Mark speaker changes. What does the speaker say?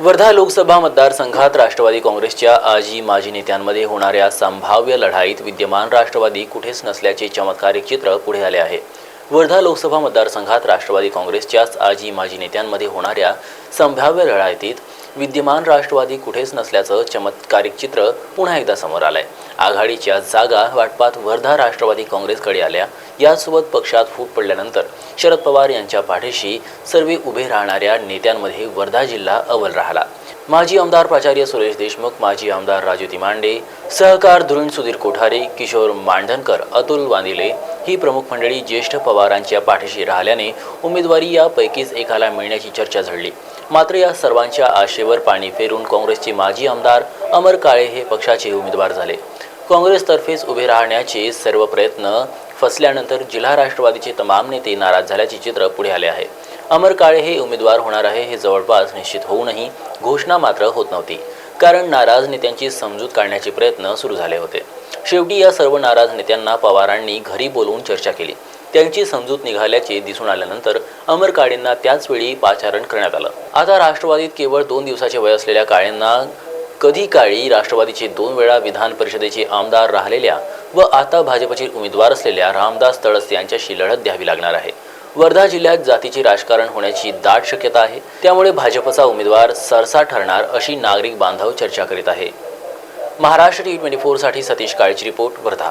Speaker 1: वर्धा लोकसभा मतदारसंघात राष्ट्रवादी काँग्रेसच्या आजी माजी नेत्यांमध्ये होणाऱ्या संभाव्य लढाईत विद्यमान राष्ट्रवादी कुठेच नसल्याचे चमत्कारिक चित्र पुढे आले आहे. वर्धा लोकसभा मतदारसंघात राष्ट्रवादी काँग्रेसच्याच आजी माजी नेत्यांमध्ये होणाऱ्या संभाव्य लढाईतीत विद्यमान राष्ट्रवादी कुठेच नसल्याचं चमत्कारिक चित्र पुन्हा एकदा समोर आलंय. आघाडीच्या जागा वाटपात वर्धा राष्ट्रवादी काँग्रेसकडे आल्या. यासोबत पक्षात फूट पडल्यानंतर शरद पवार यांच्या पाठीशी सर्व उभे राहणाऱ्या नेत्यांमध्ये वर्धा जिल्हा अव्वल राहिला. माजी आमदार प्राचार्य सुरेश देशमुख माजी आमदार राजू तिमांडे सहकार धुरीण सुधीर कोठारे किशोर मांढनकर अतुल वांदिले ही प्रमुख मंडळी ज्येष्ठ पवारांच्या पाठीशी राहिल्याने उमेदवारी यापैकीच एकाला मिळण्याची चर्चा झडली. मात्र या सर्वांच्या आशेवर पाणी फेरून काँग्रेसचे माजी आमदार अमर काळे हे पक्षाचे उमेदवार झाले. काँग्रेसतर्फेच उभे राहण्याचे सर्व प्रयत्न फसल्यानंतर जिल्हा राष्ट्रवादीचे तमाम नेते नाराज झाल्याचे चित्र पुढे आले आहे. अमर काळे हे उमेदवार होणार आहे हे जवळपास निश्चित होऊनही घोषणा मात्र होत नव्हती. कारण नाराज नेत्यांची समजूत काढण्याचे प्रयत्न सुरू झाले होते. शेवटी या सर्व नाराज नेत्यांना पवारांनी घरी बोलवून चर्चा केली. त्यांची समजूत निघाल्याचे दिसून आल्यानंतर अमर काळेंना त्याचवेळी पाचारण करण्यात आलं. आता राष्ट्रवादीत केवळ दोन दिवसाचे वय असलेल्या काळेंना कधी काळी राष्ट्रवादीचे दोन वेळा विधान परिषदेचे आमदार राहिलेल्या व आता भाजपचे उमेदवार असलेल्या रामदास तळस यांच्याशी लढत द्यावी लागणार आहे. वर्धा जिल्ह्यात जातीचे राजकारण होण्याची दाट शक्यता आहे. त्यामुळे भाजपचा उमेदवार सरसा ठरणार अशी नागरिक बांधव चर्चा करीत आहे. महाराष्ट्र टी ट्वेंटी फोरसाठी सतीश काळेची रिपोर्ट वर्धा.